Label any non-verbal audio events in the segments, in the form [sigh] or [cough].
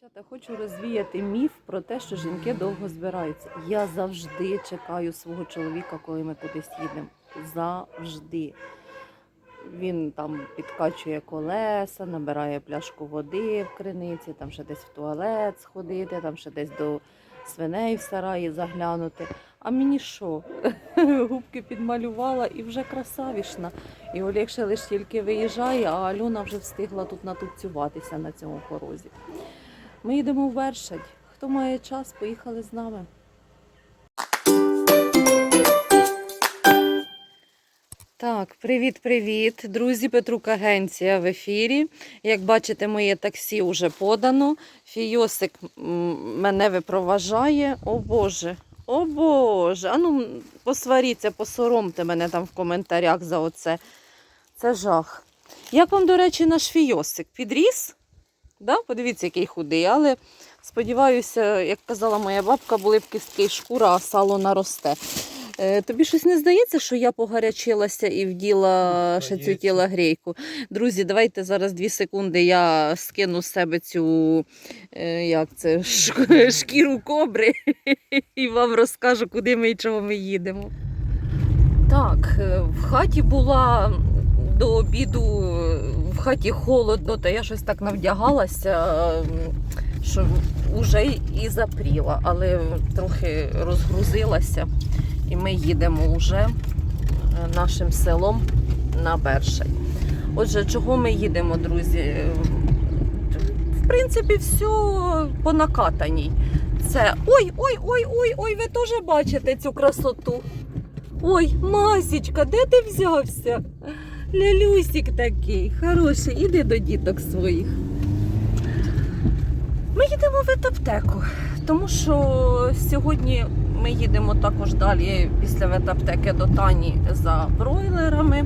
Дівчата, хочу розвіяти міф про те, що жінки довго збираються. Я завжди чекаю свого чоловіка, коли ми кудись їдемо. Завжди. Він там підкачує колеса, набирає пляшку води в криниці, там ще десь в туалет сходити, там ще десь до свиней в сараї заглянути. А мені що? [laughs] Губки підмалювала і вже красавішна. І Олег ще лише тільки виїжджає, а Альона вже встигла тут натупцюватися на цьому порозі. Ми їдемо в Вершадь. Хто має час, поїхали з нами. Так, привіт-привіт, друзі. Петрук Агенція в ефірі. Як бачите, моє таксі вже подано. Фійосик мене випроважає. О Боже, о Боже. Ану, посваріться, посоромте мене там в коментарях за оце. Це жах. Як вам, до речі, наш фійосик? Підріс? Да? Подивіться, який худий, але сподіваюся, як казала моя бабка, були б кістки і шкура, а сало наросте. Е, тобі щось не здається, що я погарячилася і вділа ще цю Здається. тілогрейку? Друзі, давайте зараз дві секунди я скину з себе цю е, як це, шкіру кобри [laughs] і вам розкажу, куди ми і чого ми їдемо. Так, е, в хаті була до обіду, е, в хаті холодно, та я щось так навдягалася, е, що вже і запріла, але трохи розгрузилася. І ми їдемо вже е, нашим селом на Бершень. Отже, чого ми їдемо, друзі? В принципі, все по накатаній. Це ой, ой, ой, ой, ой, ви теж бачите цю красоту. Ой, Масічка, де ти взявся? Лялюсік такий, хороший, іди до діток своїх. Ми їдемо в ветаптеку, тому що сьогодні ми їдемо також далі після ветаптеки до Тані за бройлерами.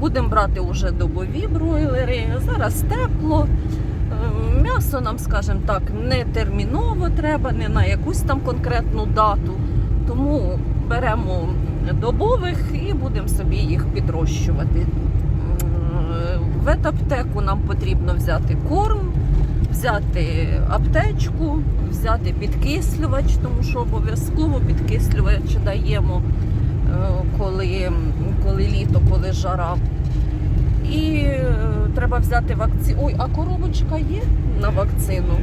Будемо брати вже добові бройлери. Зараз тепло. Е, М'ясо нам, скажімо так, не терміново треба, не на якусь там конкретну дату. Тому беремо добових і будемо собі їх підрощувати. В ветаптеку нам потрібно взяти корм, взяти аптечку, взяти підкислювач, тому що обов'язково підкислювач даємо, е, коли, коли літо, коли жара. І е, треба взяти вакцину. Ой, а коробочка є на вакцину.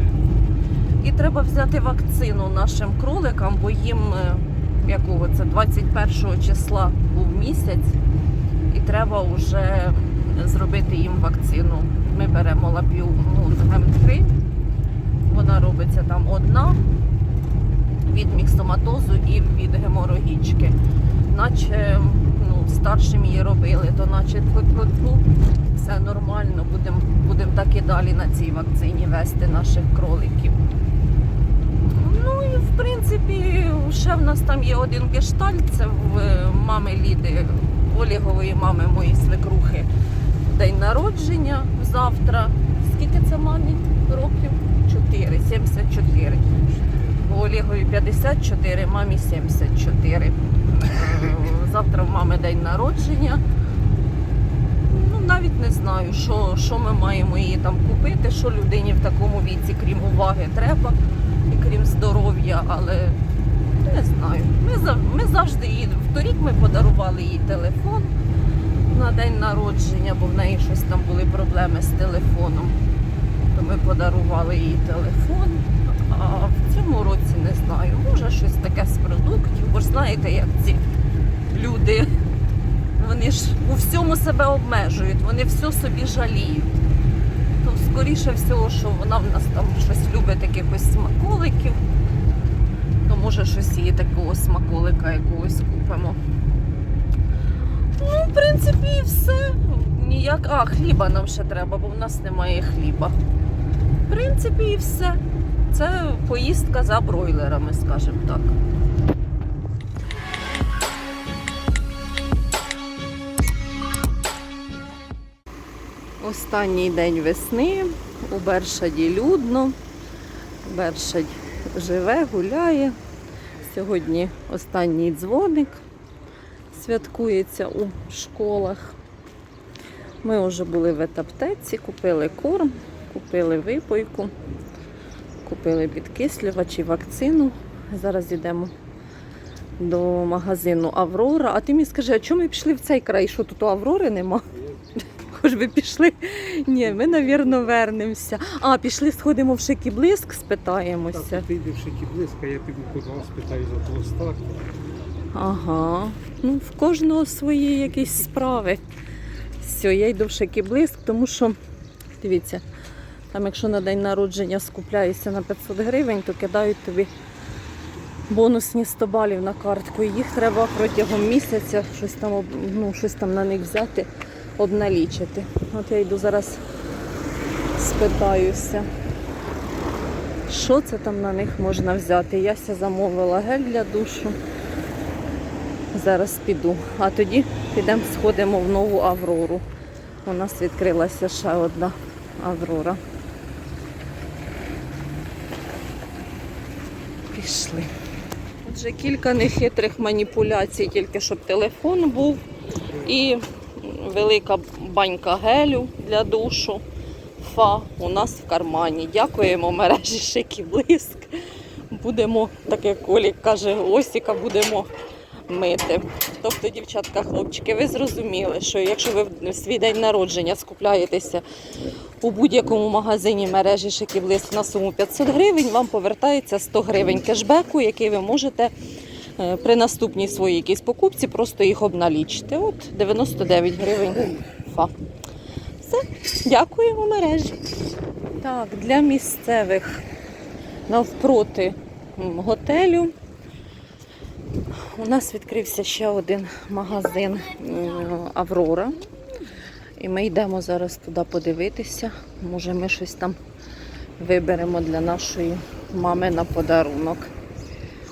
І треба взяти вакцину нашим кроликам, бо їм е, якого це 21 числа був місяць, і треба вже зробити їм вакцину. Ми беремо лап'ю М3, вона робиться там одна від міксоматозу і від геморогічки. Наче ну, старшим її робили, то наче тьфу-тьфу-тьфу, все нормально, будемо будем так і далі на цій вакцині вести наших кроликів. Ну і в принципі, ще в нас там є один гештальт, це в е, мами Ліди, Олігової мами моєї свекрухи. День народження завтра. Скільки це мамі років? 4, 74. Бо Олегові 54, мамі 74. Е, Завтра в мами день народження. Ну, навіть не знаю, що, що ми маємо її там купити, що людині в такому віці, крім уваги, треба і крім здоров'я, але не знаю. Ми, ми завжди її. Вторік ми подарували їй телефон на день народження, бо в неї щось там були проблеми з телефоном. То ми подарували їй телефон. А в цьому році не знаю. Може щось таке з продуктів, бо ж знаєте, як ці люди. Вони ж у всьому себе обмежують, вони все собі жаліють. То скоріше всього, що вона в нас там щось любить якихось смаколиків, то може щось її такого смаколика якогось купимо. Ну, в принципі, і все. Ніяк. А, хліба нам ще треба, бо в нас немає хліба. В принципі, і все. Це поїздка за бройлерами, скажімо так. Останній день весни. У Бершаді людно. Бершадь живе, гуляє. Сьогодні останній дзвоник святкується у школах. Ми вже були в етаптеці, купили корм, купили випойку. купили підкислювач і вакцину. Зараз йдемо до магазину Аврора. А ти мені скажи, а чому ми пішли в цей край? Що тут у Аврори нема? Хоч би пішли. Ні, ми, навірно, вернемося. А, пішли, сходимо в Шикіблиск, спитаємося. Так, ти йдеш які близько, я піду по вас питаю за того старта. Ага. Ну, в кожного свої якісь справи. Все, я йду в Шикіблиск, тому що, дивіться, там якщо на день народження скупляєшся на 500 гривень, то кидають тобі бонусні 100 балів на картку. І їх треба протягом місяця щось там, ну, щось там на них взяти, обналічити. От я йду зараз спитаюся. Що це там на них можна взяти? Яся замовила гель для душу. Зараз піду. А тоді підемо сходимо в нову Аврору. У нас відкрилася ще одна Аврора. Пішли. Отже, кілька нехитрих маніпуляцій, тільки щоб телефон був. І велика банька гелю для душу. Фа у нас в кармані. Дякуємо мережі Шики Блиск. Будемо, так як Олік каже, Осіка будемо мити. Тобто, дівчатка, хлопчики, ви зрозуміли, що якщо ви в свій день народження скупляєтеся у будь-якому магазині мережі Шикіблиск на суму 500 гривень, вам повертається 100 гривень кешбеку, який ви можете е, при наступній своїй якійсь покупці просто їх обналічити. От 99 гривень. Фа. Все, дякуємо мережі. Так, для місцевих навпроти готелю у нас відкрився ще один магазин Аврора. І ми йдемо зараз туди подивитися. Може, ми щось там виберемо для нашої мами на подарунок.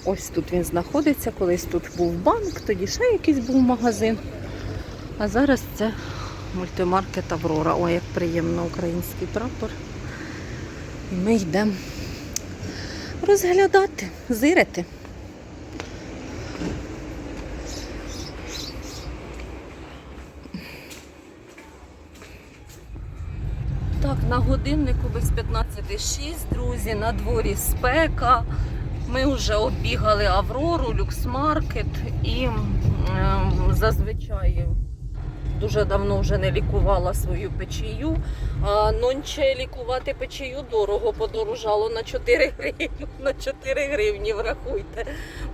Ось тут він знаходиться. Колись тут був банк, тоді ще якийсь був магазин. А зараз це мультимаркет Аврора. Ой, як приємно український прапор. І ми йдемо розглядати, зирити. Так, на годиннику без 15.06, друзі, на дворі спека. Ми вже оббігали Аврору, люксмаркет і ем, зазвичай дуже давно вже не лікувала свою печію. А нонче лікувати печію дорого подорожало на 4 гривні. [laughs] На 4 гривні, врахуйте.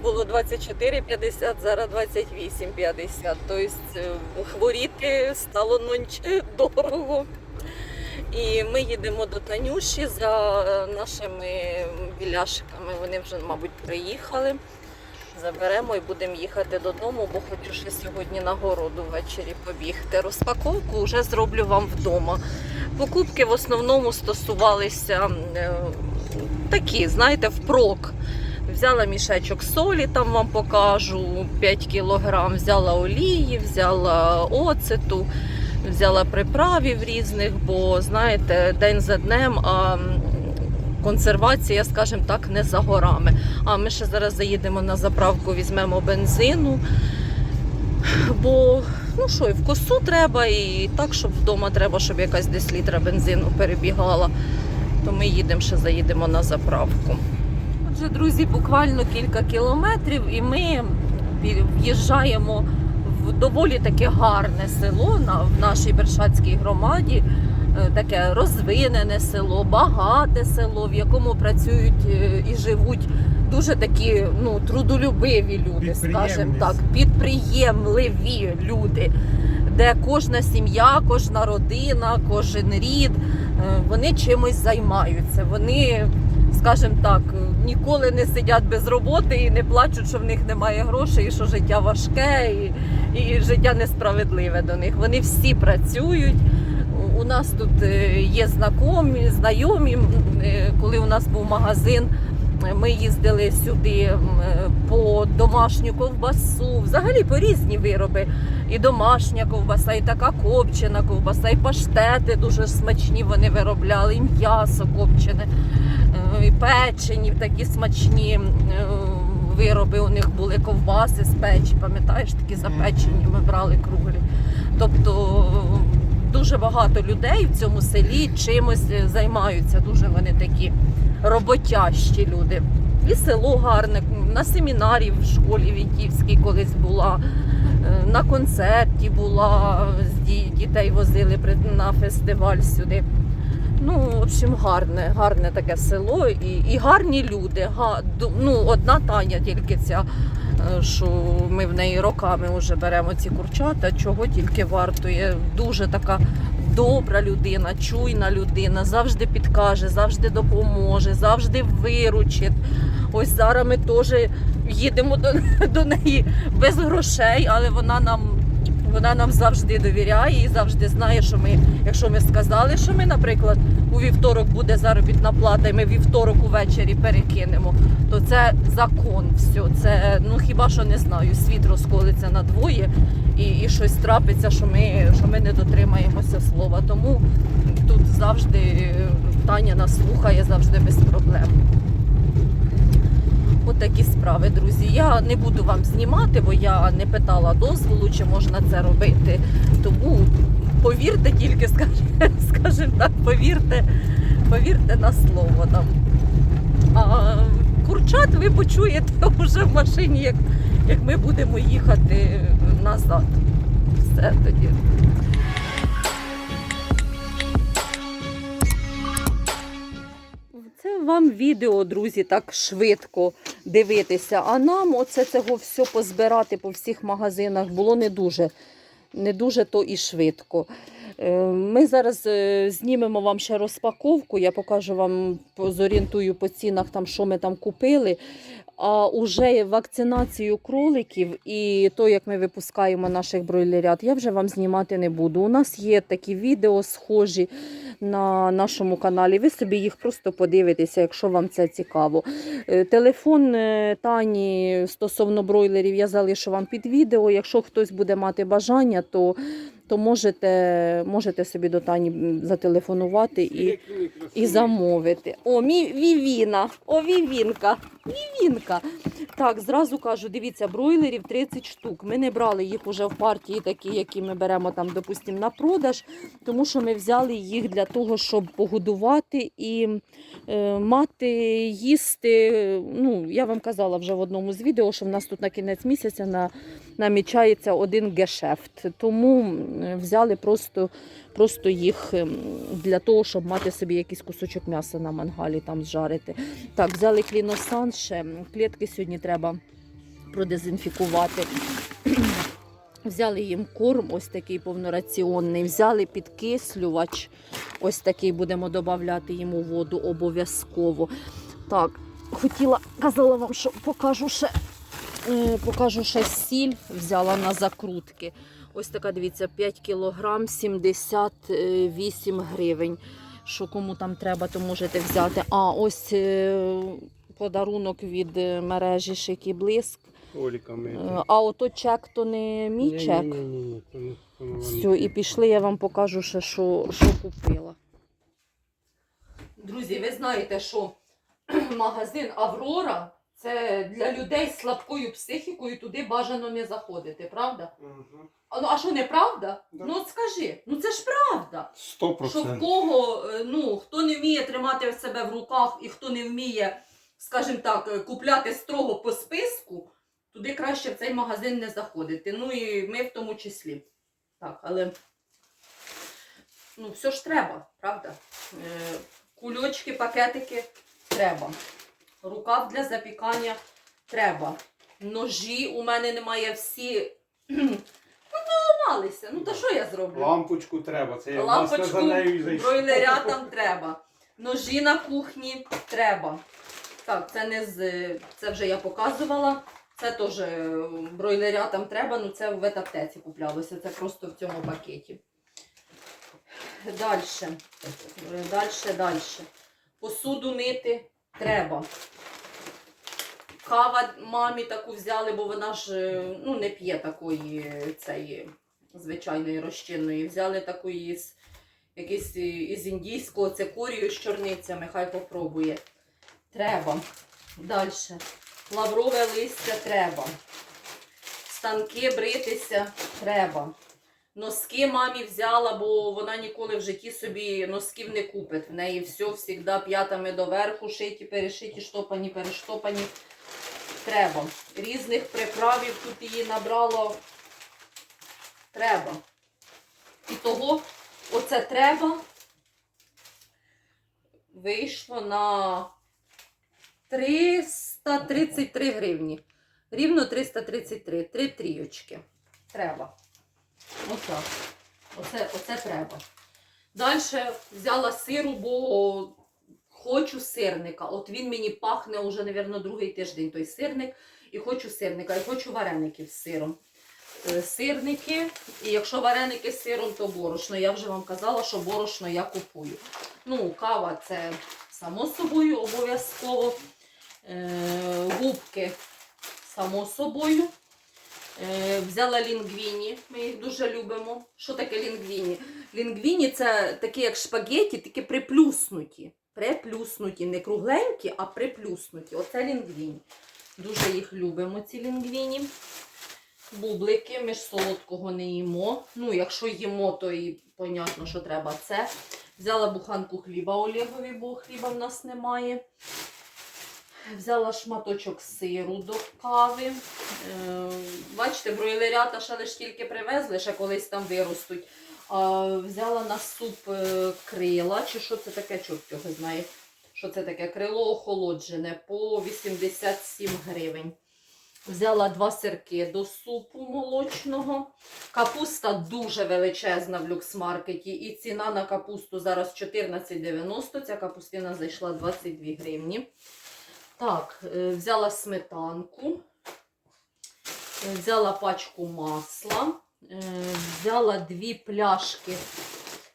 Було 24,50, зараз 28,50. Тобто е, хворіти стало нонче [laughs] дорого. І ми їдемо до Танюші за е, нашими біляшиками. Вони вже, мабуть, приїхали. Заберемо і будемо їхати додому, бо хочу ще сьогодні на городу ввечері побігти. Розпаковку вже зроблю вам вдома. Покупки в основному стосувалися е, такі, знаєте, впрок. Взяла мішечок солі, там вам покажу 5 кілограм, взяла олії, взяла оцету, взяла приправів різних, бо знаєте, день за днем. А консервація, скажімо так, не за горами. А ми ще зараз заїдемо на заправку, візьмемо бензину. Бо ну що, і в косу треба, і так, щоб вдома треба, щоб якась десь літра бензину перебігала. То ми їдемо ще заїдемо на заправку. Отже, друзі, буквально кілька кілометрів, і ми в'їжджаємо доволі таке гарне село на, в нашій Бершацькій громаді. Е, Таке розвинене село, багате село, в якому працюють е, і живуть дуже такі ну, трудолюбиві люди, скажімо так, підприємливі люди, де кожна сім'я, кожна родина, кожен рід е, вони чимось займаються. Вони, скажімо так, ніколи не сидять без роботи і не плачуть, що в них немає грошей, і що життя важке, і, і життя несправедливе до них. Вони всі працюють. У нас тут е, є знайомі, знайомі. Е, Коли у нас був магазин, ми їздили сюди е, по домашню ковбасу, взагалі по різні вироби. І домашня ковбаса, і така копчена ковбаса, і паштети дуже смачні вони виробляли, і м'ясо копчене, і печені такі смачні вироби у них були, ковбаси з печі, пам'ятаєш, такі запечені ми брали круглі. Тобто дуже багато людей в цьому селі чимось е, займаються. Дуже вони такі роботящі люди. І село гарне. На семінарі в школі Вітівській колись була, е, на концерті була, дітей возили на фестиваль сюди. Ну, в общем, гарне, гарне таке село і, і гарні люди. Га, ну, одна Таня тільки ця, е, що ми в неї роками вже беремо ці курчата, чого тільки вартує. Дуже така добра людина, чуйна людина, завжди підкаже, завжди допоможе, завжди виручить. Ось зараз ми теж їдемо до, [laughs] до неї без грошей, але вона нам. Вона нам завжди довіряє і завжди знає, що ми, якщо ми сказали, що ми, наприклад, у вівторок буде заробітна плата, і ми вівторок увечері перекинемо, то це закон. Все. Це ну хіба що не знаю, світ розколиться на двоє і, і щось трапиться, що ми, що ми не дотримаємося слова. Тому тут завжди е, Таня нас слухає, завжди без проблем. От такі справи, друзі. Я не буду вам знімати, бо я не питала дозволу, чи можна це робити. Тому повірте тільки, скажімо [laughs] так, повірте, повірте на слово нам. А курчат ви почуєте [laughs] вже в машині, як, як ми будемо їхати назад. Все тоді. Вам відео, друзі, так швидко дивитися. А нам оце цього все позбирати по всіх магазинах було не дуже, не дуже то і швидко. Е, Ми зараз е, знімемо вам ще розпаковку. Я покажу вам, зорієнтую по цінах, там, що ми там купили. А уже вакцинацію кроликів і то, як ми випускаємо наших бройлерят, я вже вам знімати не буду. У нас є такі відео схожі на нашому каналі. Ви собі їх просто подивитеся, якщо вам це цікаво. Е, Телефон е, Тані стосовно бройлерів я залишу вам під відео. Якщо хтось буде мати бажання, то, то можете, можете собі до Тані зателефонувати і, і замовити. О, мій Вівіна, о, Вівінка, Вівінка. Так, зразу кажу, дивіться, бройлерів 30 штук. Ми не брали їх уже в партії, такі, які ми беремо там, допустимо, на продаж, тому що ми взяли їх для того, щоб погодувати і е, мати, їсти. Ну, я вам казала вже в одному з відео, що в нас тут на кінець місяця на, намічається один гешефт. Тому взяли просто, просто їх ем, для того, щоб мати собі якийсь кусочок м'яса на мангалі там зжарити. Так, взяли кліносан ще. Клітки сьогодні треба продезінфікувати. [clears throat] Взяли їм корм, ось такий повнораціонний. Взяли підкислювач. Ось такий будемо додати йому воду обов'язково. Так, хотіла, казала вам, що покажу ще, е, покажу ще сіль. Взяла на закрутки. Ось така, дивіться, 5 кілограм 78 гривень. Що кому там треба, то можете взяти. А ось е, подарунок від мережі Шик і Блиск. Е, А ото чек то не мій чек. Ні, ні, ні. Все, і пішли, я вам покажу ще, що, що купила. Друзі, ви знаєте, що [clears throat] магазин Аврора це для людей з слабкою психікою, туди бажано не заходити, правда? А, ну, а що, неправда? Да. Ну от скажи, ну це ж правда. Сто Що в кого, е, ну, хто не вміє тримати себе в руках і хто не вміє, скажімо так, е, купляти строго по списку, туди краще в цей магазин не заходити. Ну і ми в тому числі. Так, але ну, все ж треба, правда? Е, Кульочки, пакетики треба. Рукав для запікання треба. Ножі у мене немає всі. [clears throat] Ну, поламалися. Ну, то що я зроблю? Лампочку треба. Це я власне Лампочку за нею і зайшов. бройлерятам [laughs] треба. Ножі на кухні треба. Так, це не з. Це вже я показувала. Це теж е, бройлерятам треба, ну це в ветаптеці куплялося. Це просто в цьому пакеті. Далі. Далі, далі. Посуду мити треба. Кава мамі таку взяли, бо вона ж е, ну, не п'є такої цієї звичайної розчинної. Взяли такої з якийсь е, із індійського цикорію з чорницями, хай попробує. Треба. Далі. Лаврове листя треба. Станки бритися треба. Носки мамі взяла, бо вона ніколи в житті собі носків не купить. В неї все завжди п'ятами доверху, шиті, перешиті, штопані, перештопані. Треба. Різних приправів тут її набрало. Треба. І того, оце треба вийшло на 333 гривні. Рівно 333. Три трійочки. Треба. Отак. Оце, оце треба. Далі взяла сиру, бо хочу сирника. От він мені пахне уже, мабуть, другий тиждень той сирник. І хочу сирника, і хочу вареників з сиром. Е, Сирники, і якщо вареники з сиром, то борошно. Я вже вам казала, що борошно я купую. Ну, кава це само собою обов'язково. Е, губки само собою. Е, взяла лінгвіні, ми їх дуже любимо. Що таке лінгвіні? Лінгвіні це такі, як шпагеті, такі приплюснуті. Приплюснуті, не кругленькі, а приплюснуті. Оце лінгвіні. Дуже їх любимо, ці лінгвіні. Бублики, ми ж солодкого не їмо. Ну, якщо їмо, то і понятно, що треба це. Взяла буханку хліба Олегові, бо хліба в нас немає. Взяла шматочок сиру до кави. Е, бачите, бройлерята ще лиш тільки привезли, ще колись там виростуть. Взяла на суп е, крила, чи що це таке, чорт його знає. Що це таке? Крило охолоджене по 87 гривень. Взяла два сирки до супу молочного. Капуста дуже величезна в люксмаркеті. І ціна на капусту зараз 14,90. Ця капустина зайшла 22 гривні. Так, е, взяла сметанку, е, взяла пачку масла, е, взяла дві пляшки.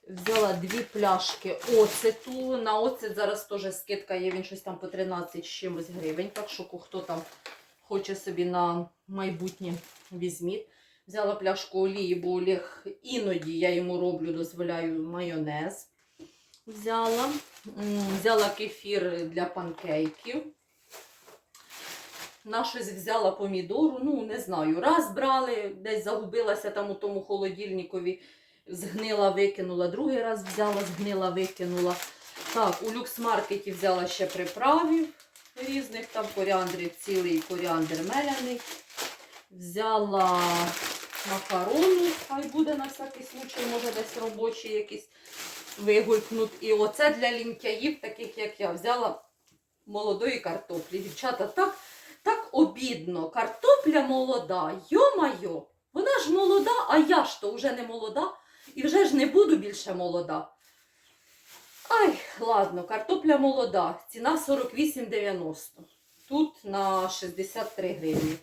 Взяла дві пляшки оцету. На оцет зараз теж скидка є, він щось там по 13 з чимось гривень. Так що хто там хоче собі на майбутнє візьміть. Взяла пляшку олії, бо Олег іноді я йому роблю, дозволяю майонез. Взяла. Взяла кефір для панкейків. На щось взяла помідору, ну не знаю. Раз брали, десь загубилася там у тому холодильникові, згнила, викинула. Другий раз взяла, згнила, викинула. Так, у люксмаркеті взяла ще приправів різних, там коріандрів цілий коріандр меляний. Взяла макарони, хай буде на всякий случай, може десь робочі якісь вигулькнуть. І оце для лінтяїв, таких як я, взяла молодої картоплі. Дівчата, так, так обідно. Картопля молода, йо-майо, вона ж молода, а я ж то вже не молода і вже ж не буду більше молода. Ай, ладно, картопля молода. Ціна 48,90. Тут на 63 гривні.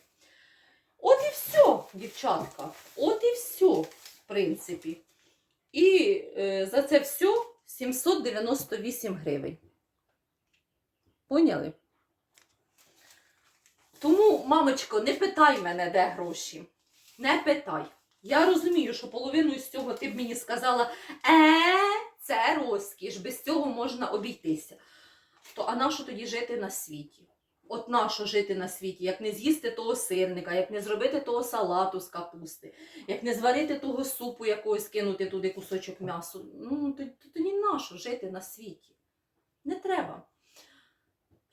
От і все, дівчатка. От і все, в принципі. І е, за це все 798 гривень. Поняли? Тому, мамочко, не питай мене, де гроші. Не питай. Я розумію, що половину з цього ти б мені сказала, е, це розкіш, без цього можна обійтися. То а нащо тоді жити на світі? От нащо жити на світі, як не з'їсти того сирника, як не зробити того салату з капусти, як не зварити того супу якогось, кинути туди кусочок м'ясу. Ну, то- то- тоді нащо жити на світі? Не треба.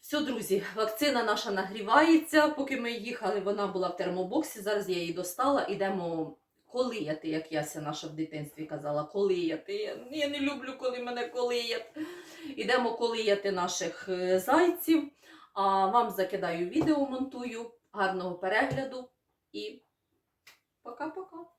Все, друзі, вакцина наша нагрівається. Поки ми їхали, вона була в термобоксі. Зараз я її достала. Ідемо колияти, як Яся наша в дитинстві казала, колияти. Я, не люблю, коли мене колиять. Ідемо колияти наших е, зайців. А вам закидаю відео, монтую. Гарного перегляду і пока-пока.